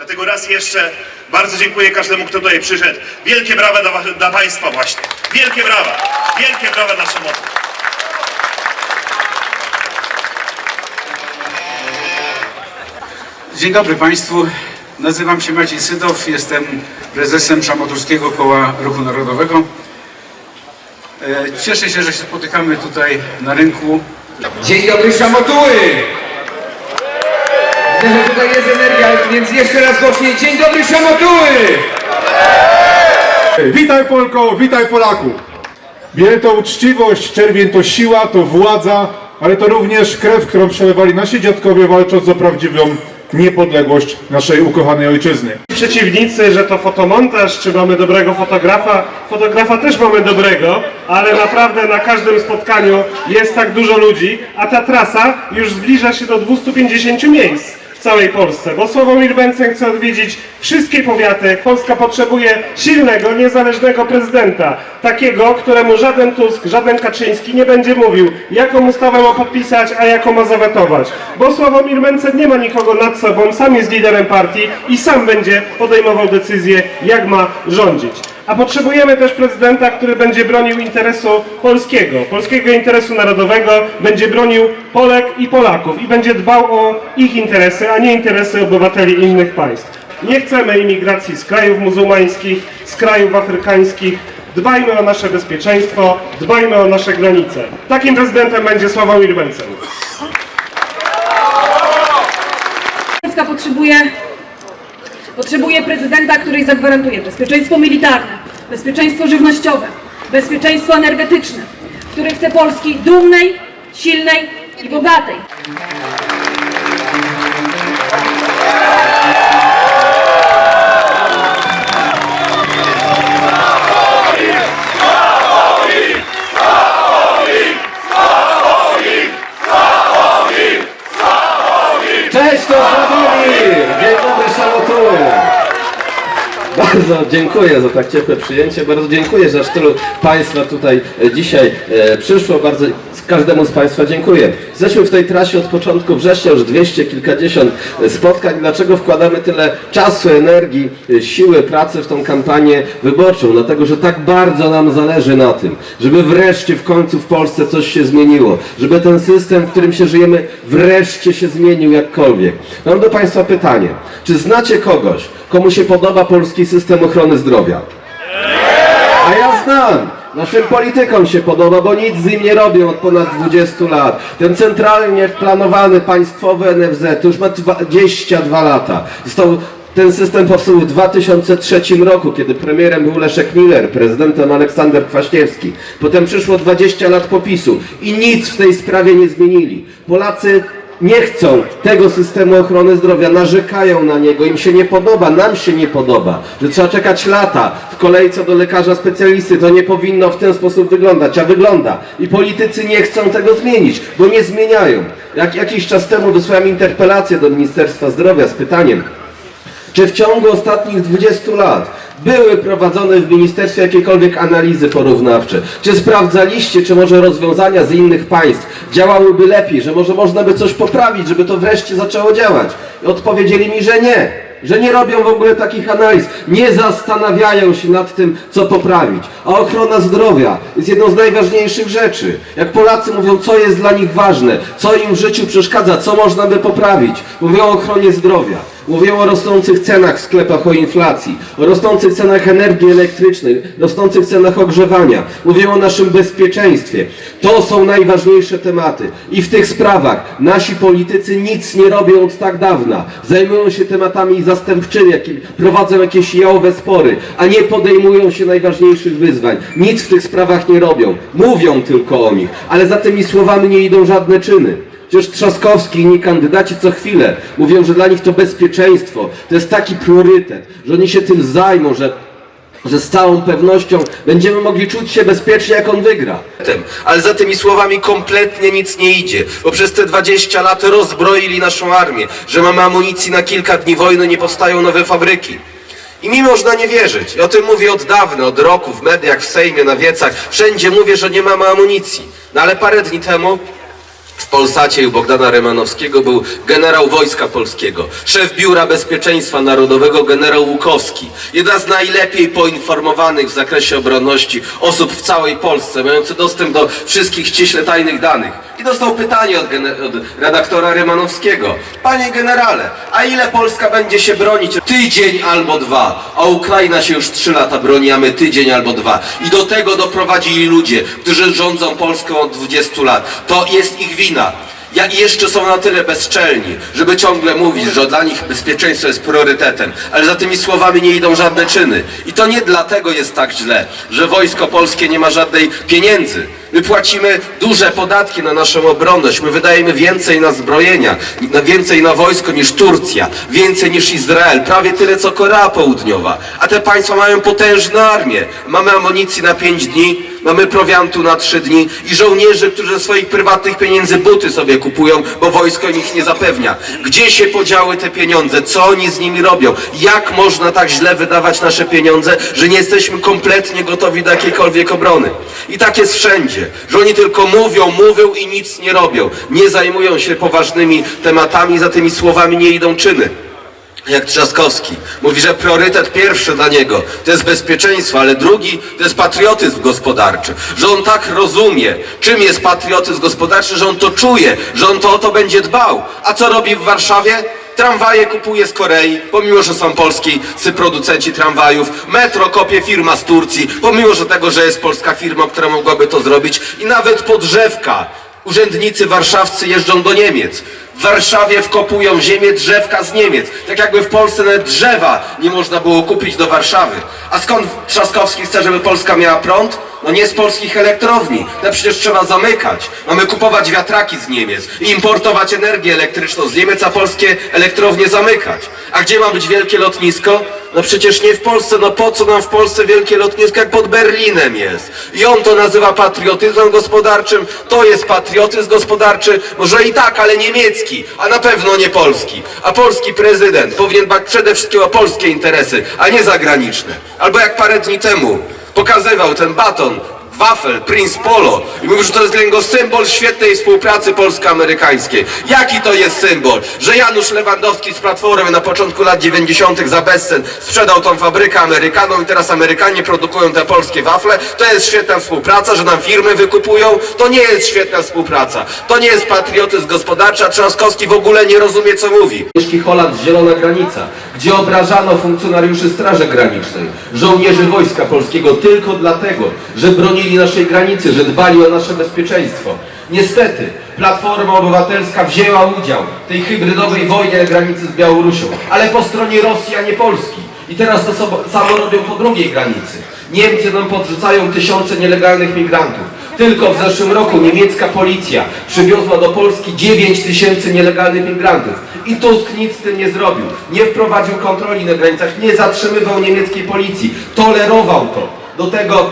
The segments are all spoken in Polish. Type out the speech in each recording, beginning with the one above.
Dlatego raz jeszcze bardzo dziękuję każdemu, kto tutaj przyszedł. Wielkie brawa dla, dla Państwa właśnie. Wielkie brawa. Wielkie brawa dla Szamotu. Dzień dobry Państwu. Nazywam się Maciej Sydow, jestem prezesem Szamoturskiego Koła Ruchu Narodowego. E, Cieszę się, że się spotykamy tutaj na rynku. Dzień dobry Szamotuły! Że tutaj jest energia, więc jeszcze raz głośniej. Dzień dobry Szamotuły! Witaj Polko, witaj Polaku. Biel to uczciwość, czerwień to siła, to władza, ale to również krew, którą przelewali nasi dziadkowie walcząc o prawdziwą niepodległość naszej ukochanej ojczyzny. przeciwnicy, że to fotomontaż, czy mamy dobrego fotografa. Fotografa też mamy dobrego, ale naprawdę na każdym spotkaniu jest tak dużo ludzi, a ta trasa już zbliża się do 250 miejsc w całej Polsce, bo Sławomir Mencen chce odwiedzić wszystkie powiaty. Polska potrzebuje silnego, niezależnego prezydenta. Takiego, któremu żaden Tusk, żaden Kaczyński nie będzie mówił, jaką ustawę ma podpisać, a jaką ma zawetować. Bo Sławomir Mencen nie ma nikogo nad sobą, sam jest liderem partii i sam będzie podejmował decyzję, jak ma rządzić. A potrzebujemy też prezydenta, który będzie bronił interesu polskiego, polskiego interesu narodowego, będzie bronił Polek i Polaków i będzie dbał o ich interesy, a nie interesy obywateli innych państw. Nie chcemy imigracji z krajów muzułmańskich, z krajów afrykańskich. Dbajmy o nasze bezpieczeństwo, dbajmy o nasze granice. Takim prezydentem będzie Sławomir Mencen. Polska potrzebuje, potrzebuje prezydenta, który zagwarantuje bezpieczeństwo militarne, bezpieczeństwo żywnościowe, bezpieczeństwo energetyczne, który chce Polski dumnej, silnej i bogatej. Bardzo dziękuję za tak ciepłe przyjęcie, bardzo dziękuję, że aż tylu Państwa tutaj e, dzisiaj e, przyszło, bardzo każdemu z Państwa dziękuję. Jesteśmy w tej trasie od początku września, już dwieście kilkadziesiąt e, spotkań. Dlaczego wkładamy tyle czasu, energii, siły, pracy w tą kampanię wyborczą? Dlatego, że tak bardzo nam zależy na tym, żeby wreszcie w końcu w Polsce coś się zmieniło, żeby ten system, w którym się żyjemy, wreszcie się zmienił jakkolwiek. Mam do Państwa pytanie. Czy znacie kogoś, komu się podoba polski system ochrony zdrowia? A ja znam. Naszym politykom się podoba, bo nic z nim nie robią od ponad 20 lat. Ten centralnie planowany państwowy NFZ już ma 22 lata. Został, ten system powstał w 2003 roku, kiedy premierem był Leszek Miller, prezydentem Aleksander Kwaśniewski. Potem przyszło 20 lat popisu i nic w tej sprawie nie zmienili. Polacy nie chcą tego systemu ochrony zdrowia, narzekają na niego, im się nie podoba, nam się nie podoba, że trzeba czekać lata w kolejce do lekarza specjalisty, to nie powinno w ten sposób wyglądać, a wygląda. I politycy nie chcą tego zmienić, bo nie zmieniają. Jak jakiś czas temu wysłałem interpelację do Ministerstwa Zdrowia z pytaniem, czy w ciągu ostatnich 20 lat były prowadzone w ministerstwie jakiekolwiek analizy porównawcze? Czy sprawdzaliście, czy może rozwiązania z innych państw działałyby lepiej, że może można by coś poprawić, żeby to wreszcie zaczęło działać? I odpowiedzieli mi, że nie. Że nie robią w ogóle takich analiz, nie zastanawiają się nad tym, co poprawić. A ochrona zdrowia jest jedną z najważniejszych rzeczy. Jak Polacy mówią, co jest dla nich ważne, co im w życiu przeszkadza, co można by poprawić, mówią o ochronie zdrowia. Mówią o rosnących cenach w sklepach, o inflacji, o rosnących cenach energii elektrycznej, rosnących cenach ogrzewania. Mówią o naszym bezpieczeństwie. To są najważniejsze tematy. I w tych sprawach nasi politycy nic nie robią od tak dawna. Zajmują się tematami zastępczymi, prowadzą jakieś jałowe spory, a nie podejmują się najważniejszych wyzwań. Nic w tych sprawach nie robią. Mówią tylko o nich, ale za tymi słowami nie idą żadne czyny. Przecież Trzaskowski i inni kandydaci co chwilę mówią, że dla nich to bezpieczeństwo to jest taki priorytet, że oni się tym zajmą, że, że z całą pewnością będziemy mogli czuć się bezpiecznie, jak on wygra. Ale za tymi słowami kompletnie nic nie idzie, bo przez te 20 lat rozbroili naszą armię, że mamy amunicji na kilka dni wojny, nie powstają nowe fabryki. I mi można nie wierzyć. I o tym mówię od dawna, od roku, w mediach, w Sejmie, na wiecach. Wszędzie mówię, że nie mamy amunicji. No ale parę dni temu w Polsacie u Bogdana Remanowskiego był generał Wojska Polskiego, szef Biura Bezpieczeństwa Narodowego generał Łukowski, jedna z najlepiej poinformowanych w zakresie obronności osób w całej Polsce, mający dostęp do wszystkich ściśle tajnych danych. I dostał pytanie od, od redaktora Remanowskiego. Panie generale, a ile Polska będzie się bronić? Tydzień albo dwa, a Ukraina się już trzy lata broni, a my tydzień albo dwa. I do tego doprowadzili ludzie, którzy rządzą Polską od 20 lat. To jest ich wina. Ja, I jeszcze są na tyle bezczelni, żeby ciągle mówić, że dla nich bezpieczeństwo jest priorytetem, ale za tymi słowami nie idą żadne czyny. I to nie dlatego jest tak źle, że wojsko polskie nie ma żadnej pieniędzy. My płacimy duże podatki na naszą obronność, my wydajemy więcej na zbrojenia, więcej na wojsko niż Turcja, więcej niż Izrael, prawie tyle co Korea Południowa. A te państwa mają potężne armię. Mamy amunicji na 5 dni, mamy prowiantu na 3 dni i żołnierzy, którzy ze swoich prywatnych pieniędzy buty sobie kupują, bo wojsko im ich nie zapewnia. Gdzie się podziały te pieniądze? Co oni z nimi robią? Jak można tak źle wydawać nasze pieniądze, że nie jesteśmy kompletnie gotowi do jakiejkolwiek obrony? I tak jest wszędzie, że oni tylko mówią, mówią i nic nie robią. Nie zajmują się poważnymi tematami, za tymi słowami nie idą czyny jak Trzaskowski. Mówi, że priorytet pierwszy dla niego to jest bezpieczeństwo, ale drugi to jest patriotyzm gospodarczy. Że on tak rozumie, czym jest patriotyzm gospodarczy, że on to czuje, że on to o to będzie dbał. A co robi w Warszawie? Tramwaje kupuje z Korei, pomimo, że są polscy producenci tramwajów. Metro kopie firma z Turcji, pomimo, że tego, że jest polska firma, która mogłaby to zrobić. I nawet podrzewka. Urzędnicy warszawscy jeżdżą do Niemiec. W Warszawie wkopują ziemię drzewka z Niemiec. Tak jakby w Polsce nawet drzewa nie można było kupić do Warszawy. A skąd Trzaskowski chce, żeby Polska miała prąd? No nie z polskich elektrowni. No przecież trzeba zamykać. Mamy kupować wiatraki z Niemiec i importować energię elektryczną z Niemiec, a polskie elektrownie zamykać. A gdzie ma być wielkie lotnisko? No przecież nie w Polsce, no po co nam w Polsce wielkie lotnisko, jak pod Berlinem jest? I on to nazywa patriotyzmem gospodarczym, to jest patriotyzm gospodarczy, może i tak, ale niemiecki, a na pewno nie polski. A polski prezydent powinien dbać przede wszystkim o polskie interesy, a nie zagraniczne. Albo jak parę dni temu pokazywał ten baton, wafel, Prince Polo i mówił, że to jest dla niego symbol świetnej współpracy polsko-amerykańskiej. Jaki to jest symbol? Że Janusz Lewandowski z Platformy na początku lat 90. za bezcen sprzedał tą fabrykę Amerykanom i teraz Amerykanie produkują te polskie wafle? To jest świetna współpraca, że nam firmy wykupują? To nie jest świetna współpraca. To nie jest patriotyzm gospodarczy, a Trzaskowski w ogóle nie rozumie, co mówi. Holand, zielona granica, gdzie obrażano funkcjonariuszy Straży Granicznej, żołnierzy Wojska Polskiego tylko dlatego, że bronili naszej granicy, że dbali o nasze bezpieczeństwo. Niestety, Platforma Obywatelska wzięła udział w tej hybrydowej wojnie na granicy z Białorusią, ale po stronie Rosji, a nie Polski. I teraz to samo- robią po drugiej granicy. Niemcy nam podrzucają tysiące nielegalnych migrantów. Tylko w zeszłym roku niemiecka policja przywiozła do Polski 9 tysięcy nielegalnych migrantów. I Tusk nic z tym nie zrobił. Nie wprowadził kontroli na granicach, nie zatrzymywał niemieckiej policji. Tolerował to. Do tego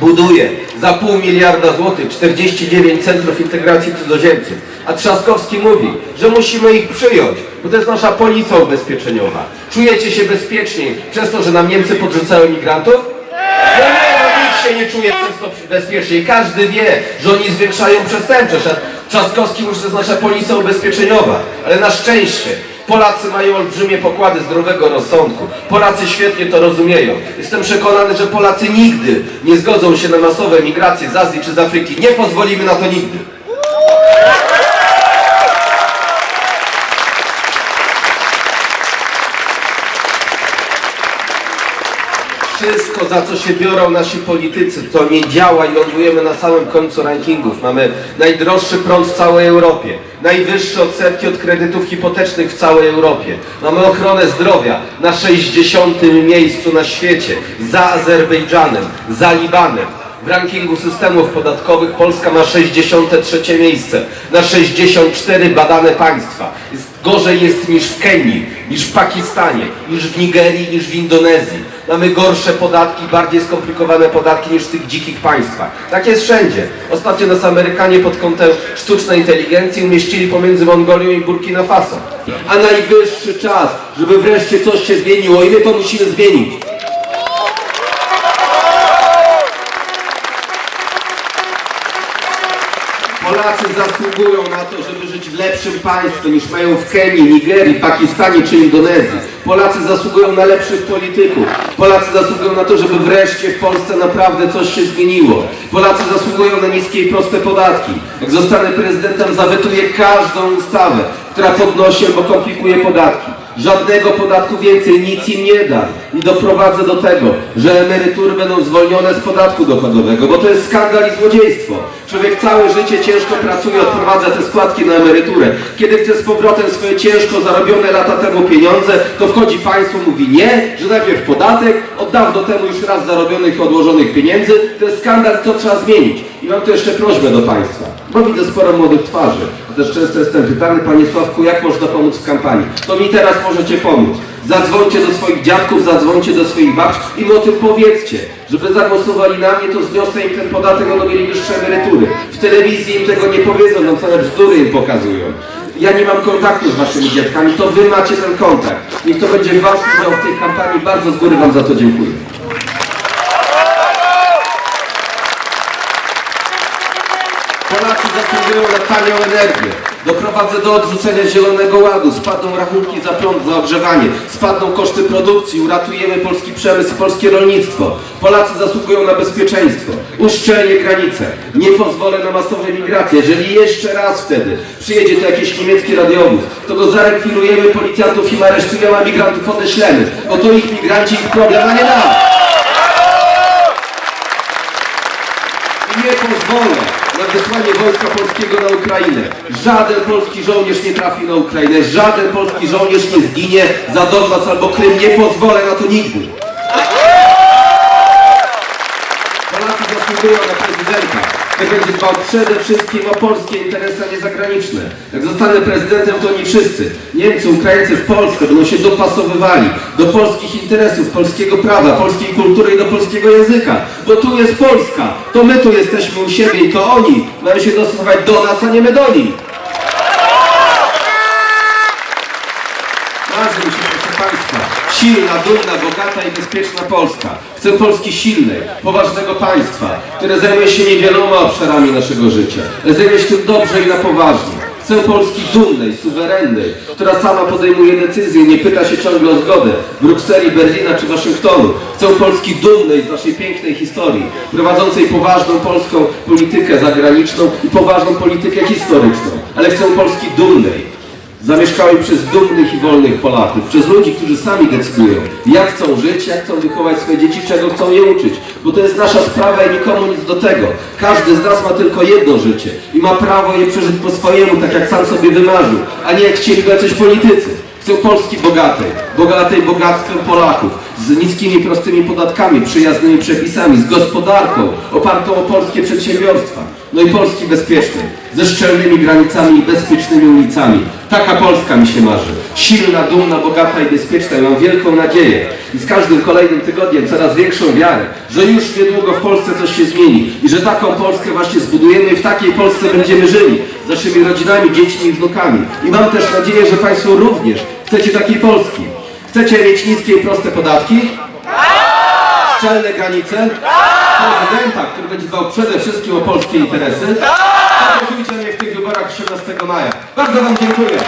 buduje za pół miliarda złotych 49 centrów integracji cudzoziemców. A Trzaskowski mówi, że musimy ich przyjąć, bo to jest nasza policja ubezpieczeniowa. Czujecie się bezpieczniej przez to, że nam Niemcy podrzucają migrantów? No nie, no nikt się nie czuje przez to. Każdy wie, że oni zwiększają przestępczość. Trzaskowski mówi, że to nasza policja ubezpieczeniowa. Ale na szczęście Polacy mają olbrzymie pokłady zdrowego rozsądku. Polacy świetnie to rozumieją. Jestem przekonany, że Polacy nigdy nie zgodzą się na masowe migracje z Azji czy z Afryki. Nie pozwolimy na to nigdy. Wszystko, za co się biorą nasi politycy, to nie działa i lądujemy na samym końcu rankingów. Mamy najdroższy prąd w całej Europie, najwyższe odsetki od kredytów hipotecznych w całej Europie. Mamy ochronę zdrowia na 60. miejscu na świecie, za Azerbejdżanem, za Libanem. W rankingu systemów podatkowych Polska ma 63 miejsce na 64 badane państwa. Jest, gorzej jest niż w Kenii, niż w Pakistanie, niż w Nigerii, niż w Indonezji. Mamy gorsze podatki, bardziej skomplikowane podatki niż w tych dzikich państwach. Tak jest wszędzie. Ostatnio nas Amerykanie pod kątem sztucznej inteligencji umieścili pomiędzy Mongolią i Burkina Faso. A najwyższy czas, żeby wreszcie coś się zmieniło i my to musimy zmienić. Polacy zasługują na to, żeby żyć w lepszym państwie niż mają w Kenii, Nigerii, Pakistanie czy Indonezji. Polacy zasługują na lepszych polityków. Polacy zasługują na to, żeby wreszcie w Polsce naprawdę coś się zmieniło. Polacy zasługują na niskie i proste podatki. Jak zostanę prezydentem, zawetuję każdą ustawę, która podnosi albo komplikuje podatki. Żadnego podatku więcej, nic im nie dam. I doprowadzę do tego, że emerytury będą zwolnione z podatku dochodowego, bo to jest skandal i złodziejstwo. Człowiek całe życie ciężko pracuje, odprowadza te składki na emeryturę. Kiedy chce z powrotem swoje ciężko zarobione lata temu pieniądze, to wchodzi państwo, mówi nie, że najpierw podatek, od dawno temu już raz zarobionych, odłożonych pieniędzy. To jest skandal, to trzeba zmienić. I mam tu jeszcze prośbę do państwa, bo widzę sporo młodych twarzy. Też często jestem pytany, panie Sławku, jak można pomóc w kampanii? To mi teraz możecie pomóc. Zadzwońcie do swoich dziadków, zadzwońcie do swoich babci i im o tym powiedzcie, żeby zagłosowali na mnie, to zniosę im ten podatek, będą mieli wyższe emerytury. W telewizji im tego nie powiedzą, no same bzdury im pokazują. Ja nie mam kontaktu z waszymi dziadkami, to wy macie ten kontakt. Niech to będzie wasz udział w tej kampanii. Bardzo z góry wam za to dziękuję. Tanią energię. Doprowadzę do odrzucenia Zielonego Ładu. Spadną rachunki za prąd, za ogrzewanie. Spadną koszty produkcji. Uratujemy polski przemysł, polskie rolnictwo. Polacy zasługują na bezpieczeństwo. Uszczelnię granice. Nie pozwolę na masową migrację. Jeżeli jeszcze raz wtedy przyjedzie to jakiś niemiecki radiowóz, to go zarekwirujemy, policjantów im aresztujemy, a migrantów odeślemy. Bo to ich migranci, ich problem, a nie nam. Nie pozwolę na wysłanie wojska polskiego na Ukrainę. Żaden polski żołnierz nie trafi na Ukrainę, żaden polski żołnierz nie zginie za Donbas albo Krym. Nie pozwolę na to nigdy. Zasługują na prezydenta, który będzie dbał przede wszystkim o polskie interesy, a nie zagraniczne. Jak zostanę prezydentem, to oni wszyscy, Niemcy, Ukraińcy w Polsce, będą się dopasowywali do polskich interesów, polskiego prawa, polskiej kultury i do polskiego języka. Bo tu jest Polska, to my tu jesteśmy u siebie i to oni mają się dostosować do nas, a nie my do nich. Marzy się, proszę Państwa, silna, dumna, bogata i bezpieczna Polska. Chcę Polski silnej, poważnego państwa, które zajmuje się niewieloma obszarami naszego życia, ale zajmuje się tym dobrze i na poważnie. Chcę Polski dumnej, suwerennej, która sama podejmuje decyzje, nie pyta się ciągle o zgodę Brukseli, Berlina czy Waszyngtonu. Chcę Polski dumnej z naszej pięknej historii, prowadzącej poważną polską politykę zagraniczną i poważną politykę historyczną. Ale chcę Polski dumnej, zamieszkałej przez dumnych i wolnych Polaków, przez ludzi, którzy sami decydują, jak chcą żyć, jak chcą wychować swoje dzieci, czego chcą je uczyć. Bo to jest nasza sprawa i nikomu nic do tego. Każdy z nas ma tylko jedno życie i ma prawo je przeżyć po swojemu, tak jak sam sobie wymarzył, a nie jak chcieli jacyś politycy. Chcę Polski bogatej, bogatej bogactwem Polaków, z niskimi, prostymi podatkami, przyjaznymi przepisami, z gospodarką opartą o polskie przedsiębiorstwa. No i Polski bezpiecznej, ze szczelnymi granicami i bezpiecznymi ulicami. Taka Polska mi się marzy. Silna, dumna, bogata i bezpieczna. I mam wielką nadzieję i z każdym kolejnym tygodniem coraz większą wiarę, że już niedługo w Polsce coś się zmieni i że taką Polskę właśnie zbudujemy i w takiej Polsce będziemy żyli z naszymi rodzinami, dziećmi i wnukami. I mam też nadzieję, że Państwo również chcecie takiej Polski. Chcecie mieć niskie i proste podatki? Szczelne granice? Prezydenta, który będzie dbał przede wszystkim o polskie interesy? Zagłosujcie mnie w tych wyborach 18 maja. Bardzo Wam dziękuję.